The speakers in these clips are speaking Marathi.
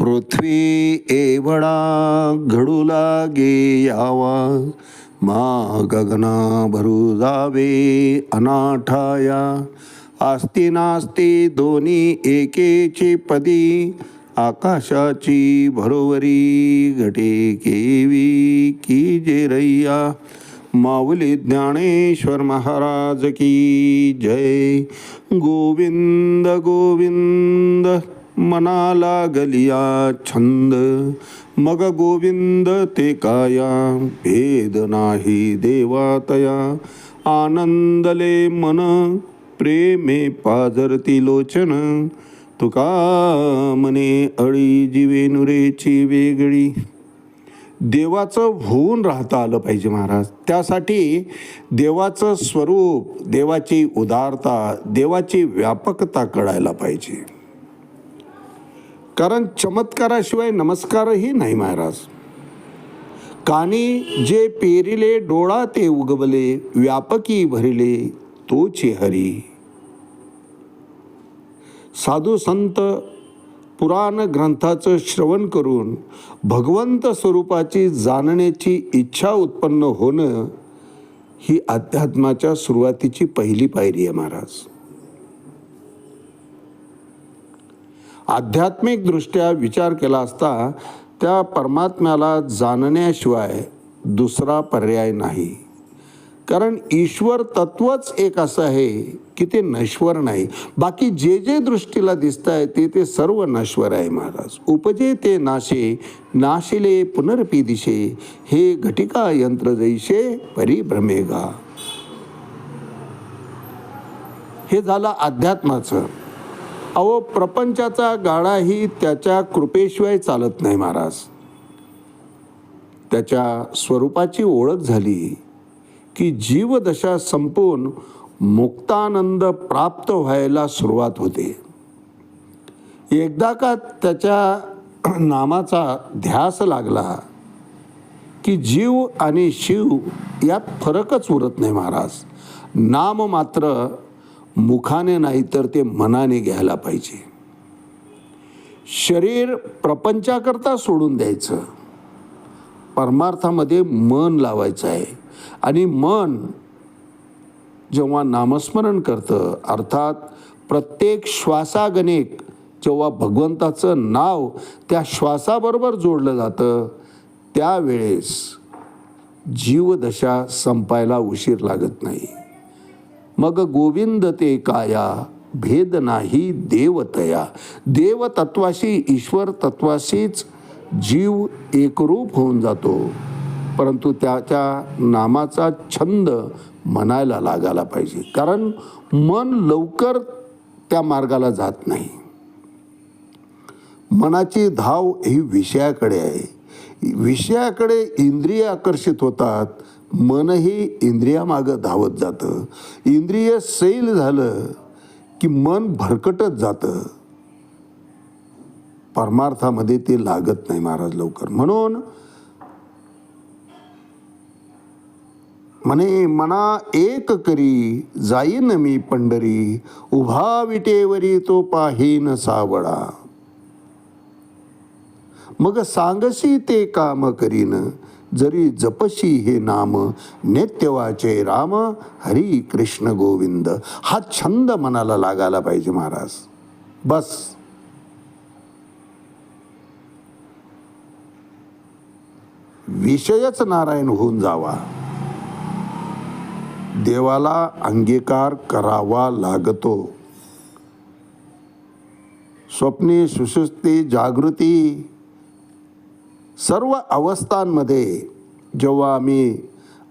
पृथ्वी एवढा घडू लागे यावा मा गगना भरू जावे अनाठाया. आस्ती नास्ती दोन्ही एकेची पदी आकाशाची भरोवरी घटे केवी की जे रैया. माऊली ज्ञानेश्वर महाराज की जय. गोविंद गोविंद. मनाला गलिया छंद मग गोविंद ते काया भेद नाही देवातया आनंदले मन प्रेमे पाजरती लोचन तुका मने अळी जीवे नुरेची वेगळी देवाचं होऊन राहता आलं पाहिजे महाराज. त्यासाठी देवाचं स्वरूप देवाची उदारता देवाची व्यापकता कळायला पाहिजे. कारण चमत्काराशिवाय नमस्कारही नाही महाराज. कानी जे पेरिले डोळा ते उगवले व्यापकी भरिले तोचे हरी साधू संत पुराण ग्रंथाचं श्रवण करून भगवंत स्वरूपाची जाणण्याची इच्छा उत्पन्न होणं ही अध्यात्माच्या सुरुवातीची पहिली पायरी आहे महाराज. आध्यात्मिकदृष्ट्या विचार केला असता त्या परमात्म्याला जाणण्याशिवाय दुसरा पर्याय नाही. कारण ईश्वर तत्वच एक असं आहे की ते नश्वर नाही. बाकी जे जे दृष्टीला दिसत आहे ते ते सर्व नश्वर आहे महाराज. उपजे ते नाशे नाशिले पुनर्पी दिशे. हे घटिका यंत्र जैसे परिभ्रमेगा हे झालं अध्यात्माचं. अहो प्रपंचाचा गाडाही त्याच्या कृपेशिवाय चालत नाही महाराज. त्याच्या स्वरूपाची ओळख झाली की जीवदशा संपून मुक्तानंद प्राप्त व्हायला सुरुवात होते. एकदा का त्याच्या नामाचा ध्यास लागला की जीव आणि शिव यात फरकच उरत नाही महाराज. नाम मात्र मुखाने नाही तर ते मनाने घ्यायला पाहिजे. शरीर प्रपंचाकरता सोडून द्यायचं. परमार्थामध्ये मन लावायचं आहे. आणि मन जेव्हा नामस्मरण करतं अर्थात प्रत्येक श्वासागणिक जेव्हा भगवंताचं नाव त्या श्वासाबरोबर जोडलं जातं त्यावेळेस जीवदशा संपायला उशीर लागत नाही. मग गोविंद ते काया भेद नाही देवतया. देवतत्वाशी ईश्वर तत्वाशीच जीव एकरूप होऊन जातो. परंतु त्याच्या नामाचा छंद म्हणायला लागायला पाहिजे. कारण मन लवकर त्या मार्गाला जात नाही. मनाची धाव ही विषयाकडे आहे. विषयाकडे इंद्रिय आकर्षित होतात. मनही इंद्रियामागं धावत जातं. इंद्रिय सैल झालं की मन भरकटत जातं. परमार्थामध्ये ते लागत नाही महाराज लवकर. म्हणून म्हणे मना एक करी जाईन मी पंढरी उभा विटेवरी तो पाहीन सावळा. मग सांगशी ते काम करीन जरी जपशी हे नाम नेत्यवाचे राम हरी कृष्ण गोविंद हा छंद मनाला लागायला पाहिजे महाराज. बस. विषयच नारायण होऊन जावा. देवाला अंगीकार करावा लागतो. स्वप्ने सुसुस्ती जागृती सर्व अवस्थांमध्ये जेव्हा आम्ही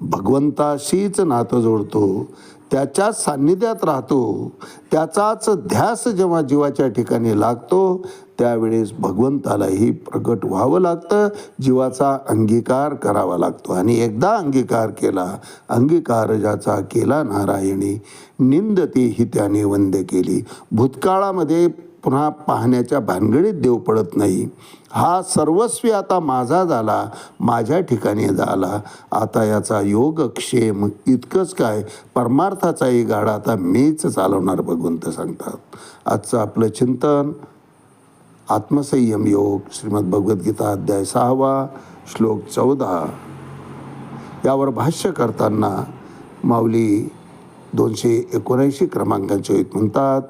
भगवंताशीच नातं जोडतो त्याच्याच सान्निध्यात राहतो त्याचाच ध्यास जेव्हा जीवाच्या ठिकाणी लागतो त्यावेळेस भगवंतालाही प्रकट व्हावं लागतं जीवाचा अंगीकार करावा लागतो. आणि एकदा अंगीकार केला अंगीकार ज्याचा केला नारायणी निंदती ही त्याने वंद केली. भूतकाळामध्ये पुन्हा पाहण्याच्या भानगडीत देव पडत नाही. हा सर्वस्वी आता माझा झाला माझ्या ठिकाणी झाला. आता याचा योगक्षेम इतकंच काय? परमार्थाचाही गाडा आता मीच चालवणार भगवंत सांगतात. आजचं आपलं चिंतन आत्मसंयम योग श्रीमद भगवद्गीता अध्याय सहावा श्लोक चौदा. यावर भाष्य करताना माऊली दोनशे एकोणऐंशी क्रमांकाचे एक म्हणतात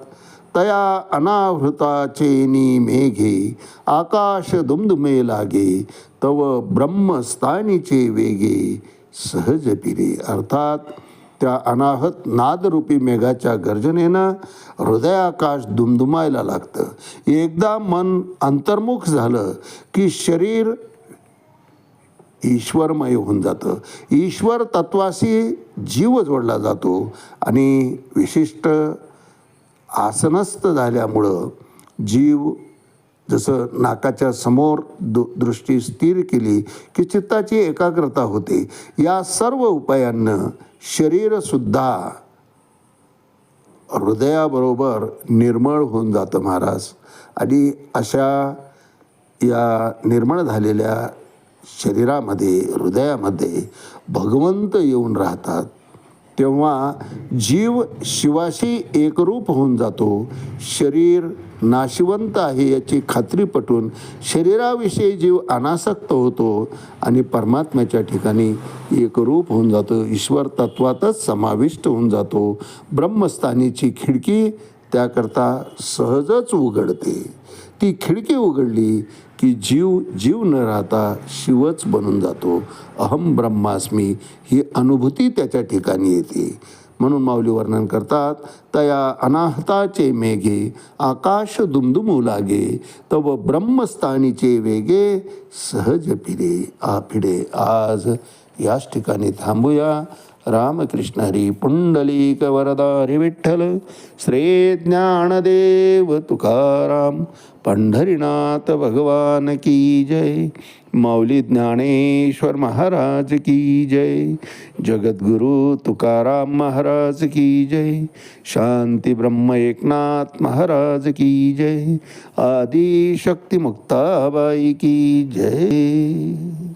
तया अनावृताचेनी मेघे आकाश दुमदुमे लागे तव ब्रह्मस्थानीचे वेगे सहज पिरे. अर्थात त्या अनाहत नादरूपी मेघाच्या गर्जनेनं हृदयाकाश दुमदुमायला लागतं. एकदा मन अंतर्मुख झालं की शरीर ईश्वरमय होऊन जातं. ईश्वर तत्वाशी जीव जोडला जातो आणि विशिष्ट आसनस्थ झाल्यामुळं जीव जसं नाकाच्या समोर दु दृष्टी स्थिर केली की चित्ताची एकाग्रता होते. या सर्व उपायांनं शरीरसुद्धा हृदयाबरोबर निर्मळ होऊन जातं महाराज. आणि अशा या निर्मळ झालेल्या शरीरामध्ये हृदयामध्ये भगवंत येऊन राहतात. तेव्हा जीव शिवाशी एकरूप होऊन जातो. शरीर नाशिवंत आहे याची खात्री पटून शरीराविषयी जीव अनासक्त होतो आणि परमात्म्याच्या ठिकाणी एकरूप होऊन जातो. ईश्वर तत्वातच समाविष्ट होऊन जातो. ब्रह्मस्थानीची खिडकी त्याकरता सहजच उघडते. ती खिडकी उघडली की जीव जीव न राहता शिवच बनून जातो. अहम ब्रह्मास्मी ही अनुभूती त्याच्या ठिकाणी येते. म्हणून माऊली वर्णन करतात तया अनाहताचे मेघे आकाश दुमदुमू लागे तव ब्रह्मस्थानीचे वेगे सहज पिरे आ पिढे आज. याच ठिकाणी थांबूया. रामकृष्ण हरी पुंडलिक वरदारी विठ्ठल श्री ज्ञानदेव तुकाराम पंढरीनाथ भगवान की जय माऊली ज्ञानेश्वर महाराज की जय जगद्गुरु तुकाराम महाराज की जय शांती ब्रह्म एकनाथ महाराज की जय आदि शक्ती मुक्ताबाई की जय।